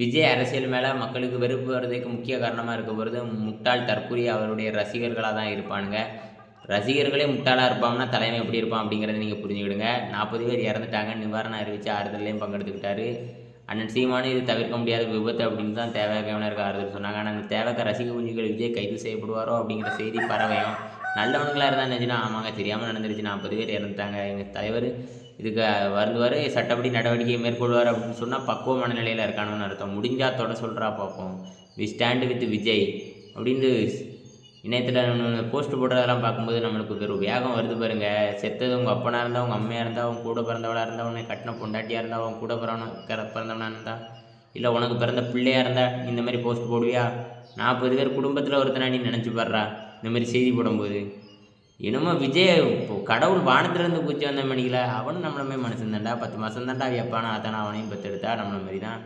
விஜய் அரசியல் மேலே மக்களுக்கு வெறுப்பு வர்றதுக்கு முக்கிய காரணமாக இருக்க போகிறது முட்டாள் தற்கூரிய அவருடைய ரசிகர்களாக தான் இருப்பானுங்க. ரசிகர்களே முட்டாளாக இருப்பாங்கன்னா தலைமை எப்படி இருப்பான் அப்படிங்கிறத நீங்கள் புரிஞ்சுக்கிடுங்க. நாற்பது பேர் இறந்துட்டாங்க நிவாரணம் அறிவித்து ஆறுதல்லையும் பங்கெடுத்துக்கிட்டாரு. அண்ணன் சீமானு இது தவிர்க்க முடியாத விபத்து அப்படின்னு தான் தேவையானவருக்கு ஆறுதல் சொன்னாங்க. ஆனால் அந்த தேவைக்க ரசிக குஞ்சுகள் விஜய் கைது செய்யப்படுவாரோ அப்படிங்கிற செய்தி பரவையும். நல்லவனுங்களாக இருந்தால் நினச்சுன்னா ஆமாங்க தெரியாமல் நடந்துருச்சு. நாற்பது பேர் இறந்துட்டாங்க. எங்கள் தலைவர் இதுக்கு வருந்துவார் சட்டப்படி நடவடிக்கையை மேற்கொள்வார் அப்படின்னு சொன்னால் பக்குவ மனநிலையில் இருக்கானுன்னு அர்த்தம். முடிஞ்சால் தொட சொல்கிறா பார்ப்போம். வி ஸ்டாண்டு வித் விஜய் அப்படின்னு இணையத்தில் போஸ்ட் போடுறதெல்லாம் பார்க்கும்போது நம்மளுக்கு ஒரு வேகம் வருது பாருங்க. செத்தது உங்கள் அப்பனாக இருந்தால் உங்கள் அம்மையாக இருந்தால் அவங்க கூட பிறந்தவளாக இருந்தால் உன்னை கட்டின பொண்டாட்டியாக இருந்தால் அவங்க கூட பிறவன பிறந்தவனாக இருந்தால் இல்லை உனக்கு பிறந்த பிள்ளையாக இருந்தால் இந்த மாதிரி போஸ்ட் போடுவியா? நாற்பது பேர் குடும்பத்தில் ஒருத்தனா நீ நினச்சி பாடுறா இந்த மாதிரி செய்தி போடும்போது. என்னமோ விஜய் இப்போ கடவுள் வானத்திலேருந்து பூச்சி வந்த மணிக்கல அவனும் நம்மள மாதிரி மனுஷன் தான்டா. பத்து மாதம் தான்டா வைப்பானா அதானே அவனையும் பத்தெடுத்தா? நம்மள மாதிரி தான்.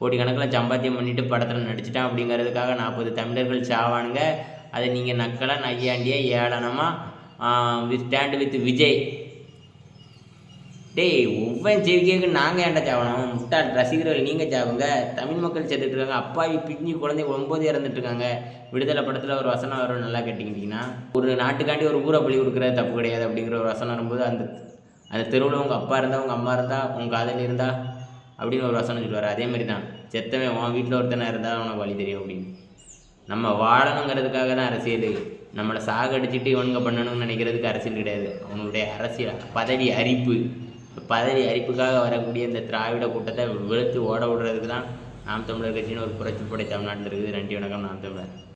கோடிக்கணக்கில் சம்பாத்தியம் பண்ணிட்டு படத்தில் நடிச்சிட்டான் அப்படிங்கிறதுக்காக நாற்பது தமிழர்கள் சாவானுங்க. அதை நீங்கள் நக்கலாக நையாண்டியா ஏளனமாக வித் ஸ்டாண்ட் வித் விஜய். டேய் ஒவ்வொரு செய்திக்கு நாங்கள் ஏன்டா சாவணும்? முட்டாள் ரசிகர்கள் நீங்கள் சாவுங்க. தமிழ் மக்கள் செத்துட்ருக்காங்க அப்பாவி பிஞ்சு குழந்தை ஒம்பது இறந்துட்டு இருக்காங்க விடுதலை படத்தில் ஒரு வசனம் வரும். நல்லா கேட்டிக்கிட்டிங்கன்னா ஒரு நாட்டுக்காண்டி ஒரு ஊரை பலி கொடுக்குறது தப்பு கிடையாது அப்படிங்கிற ஒரு வசனம் வரும்போது அந்த அந்த தெருவில் உங்கள் அப்பா இருந்தால் உங்கள் அம்மா இருந்தால் உங்கள் காதலி இருந்தால் அப்படின்னு ஒரு வசனம் சொல்லுவார். அதே மாதிரி தான் செத்தவன் உன் வீட்டில் ஒருத்தனை இருந்தால் உனக்கு வழி தெரியும் அப்படின்னு. நம்ம வாழணுங்கிறதுக்காக தான் அரசியல். நம்மளை சாகடிச்சிட்டு இவனுங்க பண்ணணும்னு நினைக்கிறதுக்கு அரசியல் கிடையாது. அவனுடைய அரசியல் பதவி அரிப்பு. பதவி அரிப்புக்காக வரக்கூடிய இந்த திராவிட கூட்டத்தை வெளுத்து ஓட விடுறதுக்கு தான் நாம் தமிழர் கட்சின்னு ஒரு புரட்சி படை தமிழ்நாட்டில் இருக்குது. நன்றி வணக்கம். நாம் தமிழர்.